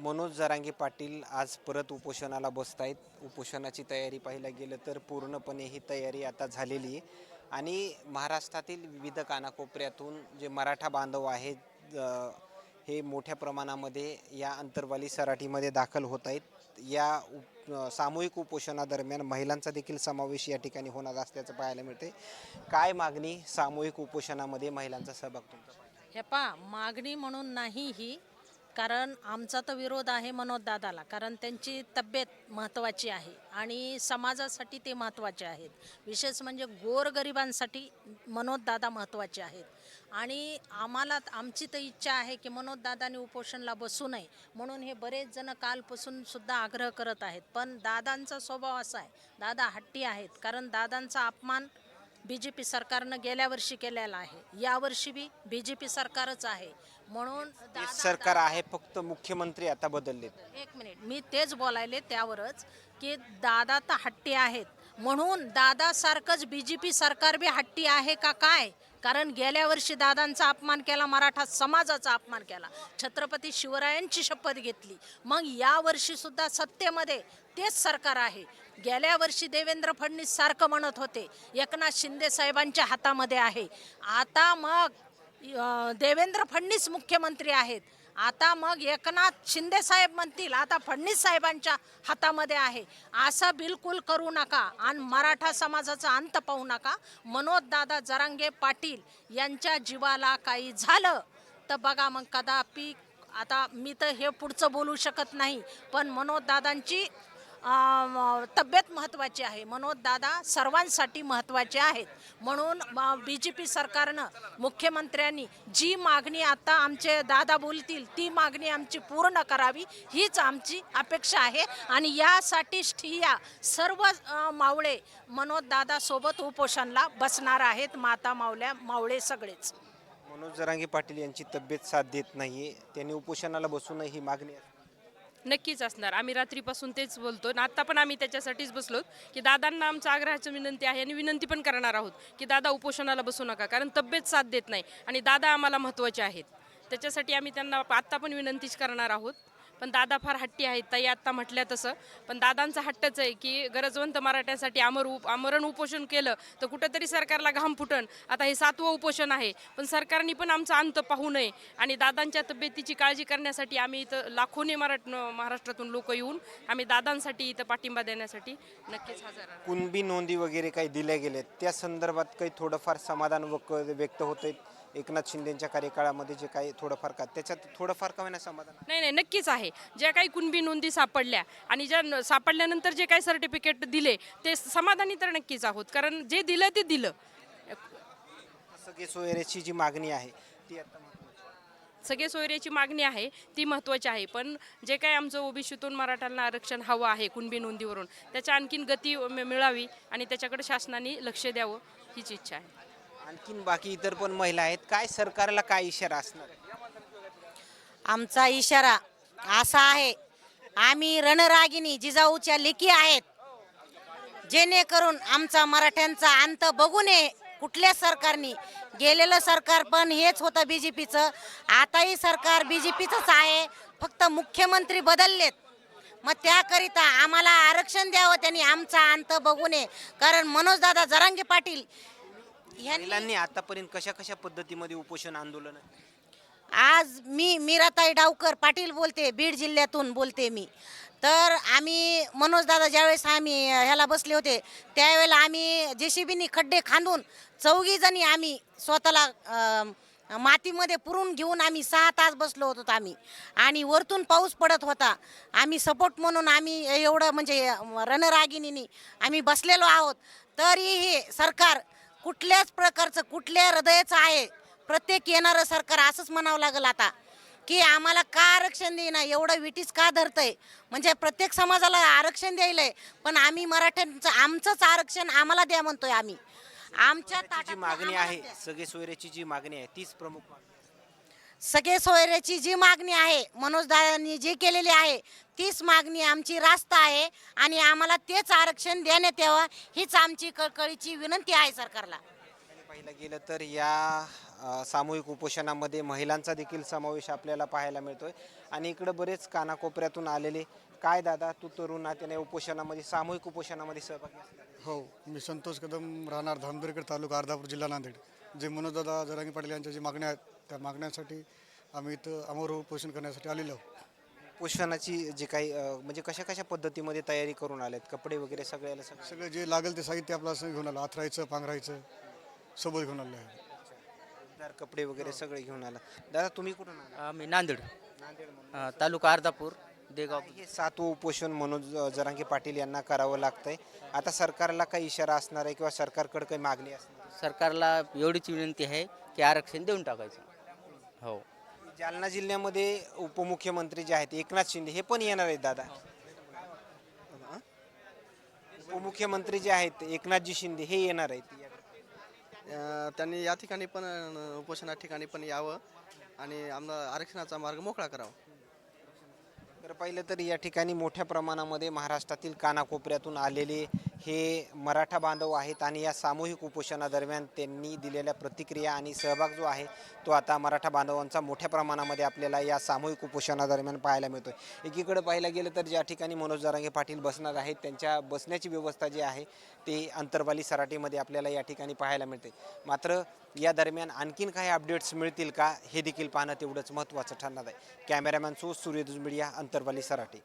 मनोज जरांगे पाटील आज परत उपोषणाला बसत आहेत उपोषणाची तयारी पाहायला गेलं तर पूर्णपणे ही तयारी आता झालेली आहे. आणि महाराष्ट्रातील विविध कानाकोपऱ्यातून जे मराठा बांधव आहेत हे मोठ्या प्रमाणामध्ये या अंतरवाली सराठीमध्ये दाखल होत आहेत या उप सामूहिक उपोषणादरम्यान महिलांचा देखील समावेश या ठिकाणी होणार असल्याचं पाहायला मिळते काय मागणी सामूहिक उपोषणामध्ये महिलांचा सहभाग तुमचा? हे पा मागणी म्हणून नाही ही. कारण आमचा तर विरोध आहे मनोजदादाला कारण त्यांची तब्येत महत्त्वाची आहे आणि समाजासाठी ते महत्त्वाचे आहेत. विशेष म्हणजे गोरगरिबांसाठी मनोजदादा महत्त्वाचे आहेत. आणि आम्हाला आमची तर इच्छा आहे की मनोजदादाने उपोषणला बसू नये म्हणून हे बरेच जण कालपासून सुद्धा आग्रह करत आहेत. पण दादांचा स्वभाव असा आहे दादा हट्टी आहेत कारण दादांचा अपमान बी जे पी सरकारनं गेल्या वर्षी केलेला आहे. यावर्षी बी बी जे पी सरकारच आहे. म्हणून हे दादा- सरकार आहे फक्त मुख्यमंत्री आता बदललेत. एक मिनिट मी तेच बोलायले त्यावरच की दादा तर हट्टी आहेत. म्हणून दादासारखंच बी जे पी सरकार बी हट्टी आहे का काय? कारण गेल्या वर्षी दादांचा अपमान केला मराठा समाजाचा अपमान केला. छत्रपती शिवरायांची शपथ घेतली. मग या वर्षी सुद्धा सत्तेमध्ये तेच सरकार आहे. गेल्या वर्षी देवेंद्र फडणवीस सारखं म्हणत होते एकनाथ शिंदे साहेबांच्या हातामध्ये आहे. आता मग देवेंद्र फडणवीस मुख्यमंत्री आहेत. आता मग एकनाथ शिंदे साहेब म्हणतील आता फडणवीस साहेबांच्या हातामध्ये आहे. असं बिलकुल करू नका आणि मराठा समाजाचा अंत पाहू नका. मनोज दादा जरांगे पाटील यांच्या जीवाला काही झालं तर बघा मग कदापि आता मी तर हे पुढचं बोलू शकत नाही पण मनोज दादांची तब्येत महत्त्वाची आहे. मनोज दादा सर्वांसाठी महत्त्वाचे आहेत. म्हणून बी जे पी सरकारनं मुख्यमंत्र्यांनी जी मागणी आता आमचे दादा बोलतील ती मागणी आमची पूर्ण करावी हीच आमची अपेक्षा आहे. आणि यासाठी ठिया सर्व मावळे मनोज दादासोबत उपोषणला बसणार आहेत. माता मावल्या मावळे सगळेच. मनोज जरांगे पाटील यांची तब्येत साथ देत नाहीये. त्यांनी उपोषणाला बसू नये ही मागणी नक्कीच असणार. आम्ही रात्रीपासून तेच बोलतो आणि आता पण आम्ही त्याच्यासाठीच बसलो की दादांना आमचा आग्रहाची विनंती आहे आणि विनंती पण करणार आहोत की दादा उपोषणाला बसू नका कारण तब्येत साथ देत नाही आणि दादा आम्हाला महत्त्वाचे आहेत. त्याच्यासाठी आम्ही त्यांना आत्ता पण विनंतीच करणार आहोत. पण दादा फार हट्टी आहेत ताई आत्ता म्हटल्या तसं. पण दादांचा हट्टच आहे की गरजवंत मराठ्यासाठी आमर उप आमरण उपोषण केलं तर कुठंतरी सरकारला घाम फुटन. आता हे सातवं उपोषण आहे पण सरकारने पण आमचा अंत पाहू नये. आणि दादांच्या तब्येतीची काळजी करण्यासाठी आम्ही इथं लाखोने मराठ महाराष्ट्रातून लोक येऊन आम्ही दादांसाठी इथं पाठिंबा देण्यासाठी नक्कीच हजर. कुणबी नोंदी वगैरे काही दिल्या गेल्या त्या संदर्भात काही थोडंफार समाधान व्यक्त होतंय? एकनाथ शिंदेच्या कार्यकाळामध्ये जे काही थोडंफार का त्याच्यात थोडंफार का होईना समाधान? नाही नाही नक्कीच आहे. ज्या काही कुणबी नोंदी सापडल्या आणि ज्या सापडल्यानंतर जे काही सर्टिफिकेट दिले ते समाधानी तर नक्कीच आहोत. कारण जे दिलं ते दिलं. सगळे सोयऱ्याची जी मागणी आहे ती आता. सगळे सोयऱ्याची मागणी आहे ती महत्त्वाची आहे. पण जे काही आमचं ओबीसीतून मराठ्यांना आरक्षण हवं आहे कुणबी नोंदीवरून त्याच्या आणखीन गती मिळावी आणि त्याच्याकडे शासनाने लक्ष द्यावं हीच इच्छा आहे. आणखीन बाकी इतर पण महिला आहेत काय सरकारला काय इशारा असणार? आमचा इशारा असा आहे. आम्ही रणरागिनी जिजाऊच्या लेखी आहेत. जेणेकरून आमचा मराठ्यांचा अंत बघू नये कुठल्या सरकारनी. गेलेलं सरकार पण हेच होतं बी जे पीचं आताही सरकार बी जे पीचंच आहे. फक्त मुख्यमंत्री बदललेत. मग त्याकरिता आम्हाला आरक्षण द्यावं त्यांनी आमचा अंत बघू नये. कारण मनोजदादा जरांगे पाटील यांनी आतापर्यंत कशा कशा पद्धतीमध्ये उपोषण आंदोलन आज मी मीराताई डावकर पाटील बोलते बीड जिल्ह्यातून बोलते मी. तर आम्ही मनोजदादा ज्यावेळेस आम्ही ह्याला बसले होते त्यावेळेला आम्ही जे सी बीनी खड्डे खांदून चौघीजणी आम्ही स्वतःला मातीमध्ये पुरून घेऊन आम्ही सहा तास बसलो होतो आम्ही. आणि वरतून पाऊस पडत होता. आम्ही सपोर्ट म्हणून आम्ही एवढं म्हणजे रणरागिनीनी आम्ही बसलेलो आहोत. तरीही सरकार कुठल्याच प्रकारचं कुठल्या हृदयाचं आहे प्रत्येक येणारं सरकार असंच म्हणावं लागेल आता की आम्हाला का आरक्षण देईना एवढं विटीस का धरतंय? म्हणजे प्रत्येक समाजाला आरक्षण द्यायलंय पण आम्ही मराठ्यांचं आमचंच आरक्षण आम्हाला द्या म्हणतोय आम्ही. आमच्या जी मागणी आहे. सगळे सोयऱ्याची जी मागणी आहे तीच प्रमुख मागणी सगळे सोयऱ्याची जी मागणी आहे मनोजदादांनी जी केलेली आहे तीच मागणी आमची रास्त आहे आणि आम्हाला तेच आरक्षण देण्यात यावं हीच आमची कळकळीची विनंती आहे सरकारला. आणि पाहिलं गेलं तर या सामूहिक उपोषणामध्ये महिलांचा देखील समावेश आपल्याला पाहायला मिळतोय. आणि इकडं बरेच कानाकोपऱ्यातून आलेले काय दादा तू तरुण नात्याने उपोषणामध्ये सामूहिक उपोषणामध्ये सहभागी आहे? हो मी संतोष कदम राहणार धामदुरकर तालुका अर्धापूर जिल्हा नांदेड. जे मनोजदादा जरांगी पाटील यांच्या जी मागण्या आहेत त्या मागण्यांसाठी आम्ही इथं अमर उपोषण करण्यासाठी आलेलो आहोत. उपोषणाची जे काही म्हणजे कशा कशा पद्धतीमध्ये तयारी करून आलेत? कपडे वगैरे सगळ्याला सगळं सगळं जे लागेल ते साहित्य आपलं असं घेऊन आलं. आथरायचं पांघरायचं सोबत घेऊन आलं आहे. दार कपडे वगैरे सगळे घेऊन आला. दादा तुम्ही कुठून आला? आम्ही नांदेड. नांदेडमधून. अ, तालुका अर्धापूर देगाव. हे सातवं उपोषण मनोज जरांगे पाटील यांना करावं लागतंय. आता सरकारला काही इशारा असणार आहे किंवा सरकारकडे काही मागणी असणार आहे? सरकारला एवढीच विनंती आहे की आरक्षण देऊन टाकायचं. हो. जालना जिल्ह्यामध्ये उपमुख्यमंत्री जे आहेत एकनाथ शिंदे हे पण येणार आहेत दादा? उपमुख्यमंत्री जे आहेत एकनाथजी शिंदे हे येणार आहेत. त्यांनी या ठिकाणी पण उपोषणा ठिकाणी पण यावं आणि आमला आरक्षणाचा मार्ग मोकळा करावा. तर पाहिलं तर या ठिकाणी मोठ्या प्रमाणामध्ये महाराष्ट्रातील कानाकोपऱ्यातून आलेले हे मराठा बांधव आहेत आणि या सामूहिक उपोषणादरम्यान त्यांनी दिलेल्या प्रतिक्रिया आणि सहभाग जो आहे तो आता मराठा बांधवांचा मोठ्या प्रमाणामध्ये आपल्याला या सामूहिक उपोषणादरम्यान पाहायला मिळतो एकीकडे पाहायला गेलं तर ज्या ठिकाणी मनोज जरांगे पाटील बसणार आहेत त्यांच्या बसण्याची व्यवस्था जी आहे ते अंतरवाली सराटीमध्ये आपल्याला या ठिकाणी पाहायला मिळते मात्र या दरम्यान आणखीन काही अपडेट्स मिळतील का हे देखील पाहणं तेवढंच महत्त्वाचं ठरणार आहे. कॅमेरामॅन सो सूर्यदुज मीडिया अंतरवाली सराटी.